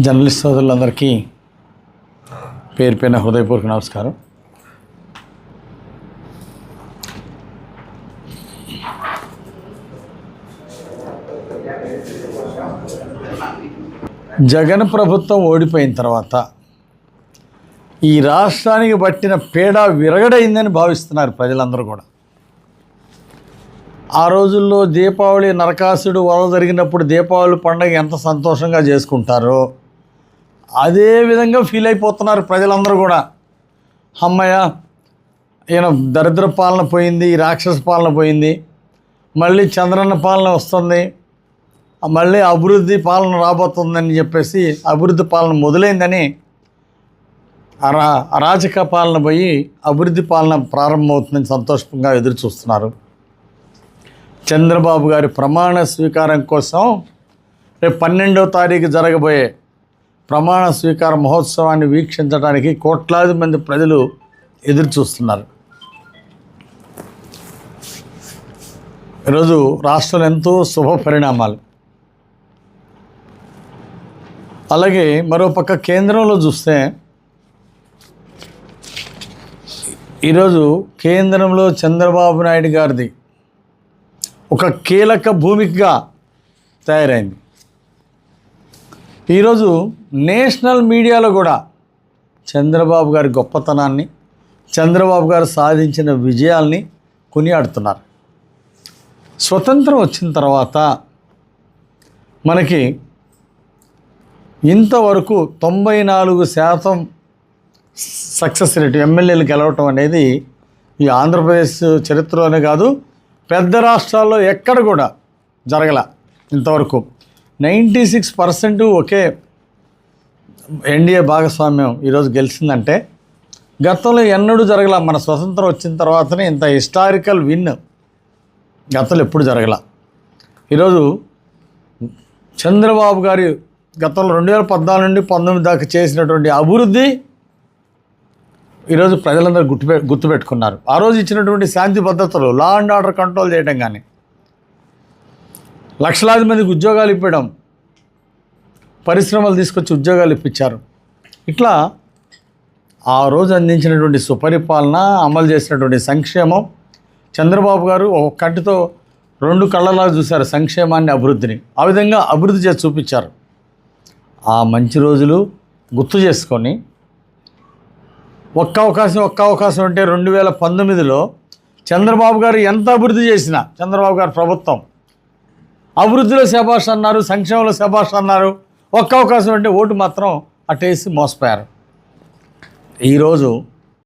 Journalist సోదరులందరికీ పేరు పైన హృదయపూర్వక నమస్కారం. జగన్ ప్రభుత్వం ఓడిపోయిన తర్వాత ఈ రాష్ట్రానికి పట్టిన పేడ విరగడైందని భావిస్తున్నారు ప్రజలందరూ కూడా. ఆ రోజుల్లో దీపావళి నరకాసుడు వల జరిగినప్పుడు దీపావళి పండుగ ఎంత సంతోషంగా చేసుకుంటారో అదే విధంగా ఫీల్ అయిపోతున్నారు ప్రజలందరూ కూడా. అమ్మయ్య ఈయన దరిద్ర పాలన పోయింది రాక్షస పాలన పోయింది మళ్ళీ చంద్రన్న పాలన వస్తుంది మళ్ళీ అభివృద్ధి పాలన రాబోతుందని చెప్పేసి అభివృద్ధి పాలన మొదలైందని అరా అరాచక పాలన పోయి అభివృద్ధి పాలన ప్రారంభమవుతుందని సంతోషంగా ఎదురు చూస్తున్నారు చంద్రబాబు గారి ప్రమాణ స్వీకారం కోసం రేపు పన్నెండవ తారీఖు జరగబోయే ప్రమాణ స్వీకార మహోత్సవాన్ని వీక్షించడానికి కోట్లాది మంది ప్రజలు ఎదురు చూస్తున్నారు. ఈరోజు రాష్ట్రంలో ఎంతో శుభ పరిణామాలు. అలాగే మరోపక్క కేంద్రంలో చూస్తే ఈరోజు కేంద్రంలో చంద్రబాబు నాయుడు గారిది ఒక కీలక భూమికగా తయారైంది. ఈరోజు నేషనల్ మీడియాలో కూడా చంద్రబాబు గారి గొప్పతనాన్ని చంద్రబాబు గారు సాధించిన విజయాల్ని కొనియాడుతున్నారు. స్వతంత్రం వచ్చిన తర్వాత మనకి ఇంతవరకు తొంభై నాలుగు శాతం సక్సెస్ రేటు ఎమ్మెల్యేలు గెలవటం అనేది ఈ ఆంధ్రప్రదేశ్ చరిత్రలోనే కాదు పెద్ద రాష్ట్రాల్లో ఎక్కడ కూడా జరగల ఇంతవరకు. నైంటీ సిక్స్ పర్సెంట్ ఒకే ఎన్డీఏ భాగస్వామ్యం ఈరోజు గెలిచిందంటే గతంలో ఎన్నడూ జరగల మన స్వతంత్రం వచ్చిన తర్వాతనే ఇంత హిస్టారికల్ విన్ గతంలో ఎప్పుడు జరగల. ఈరోజు చంద్రబాబు గారి గతంలో రెండు వేల పద్నాలుగు నుండి పంతొమ్మిది దాకా చేసినటువంటి అభివృద్ధి ఈరోజు ప్రజలందరూ గుర్తుపె గుర్తుపెట్టుకున్నారు ఆ రోజు ఇచ్చినటువంటి శాంతి భద్రతలు లా అండ్ ఆర్డర్ కంట్రోల్ చేయడం కానీ లక్షలాది మందికి ఉద్యోగాలు ఇప్పడం పరిశ్రమలు తీసుకొచ్చి ఉద్యోగాలు ఇప్పించారు. ఇట్లా ఆ రోజు అందించినటువంటి సుపరిపాలన అమలు చేసినటువంటి సంక్షేమం చంద్రబాబు గారు ఒక కంటితో రెండు కళ్ళలా చూశారు సంక్షేమాన్ని అభివృద్ధిని. ఆ విధంగా అభివృద్ధి చేసి చూపించారు. ఆ మంచి రోజులు గుర్తు చేసుకొని ఒక్క అవకాశం ఒక్క అవకాశం అంటే రెండు వేల పంతొమ్మిదిలో చంద్రబాబు గారు ఎంత అభివృద్ధి చేసినా చంద్రబాబు గారు ప్రభుత్వం. అభివృద్ధిలో శభాష్ అన్నారు సంక్షేమంలో శభాష్ అన్నారు. ఒక్క అవకాశం అంటే ఓటు మాత్రం అటేసి మోసపోయారు. ఈరోజు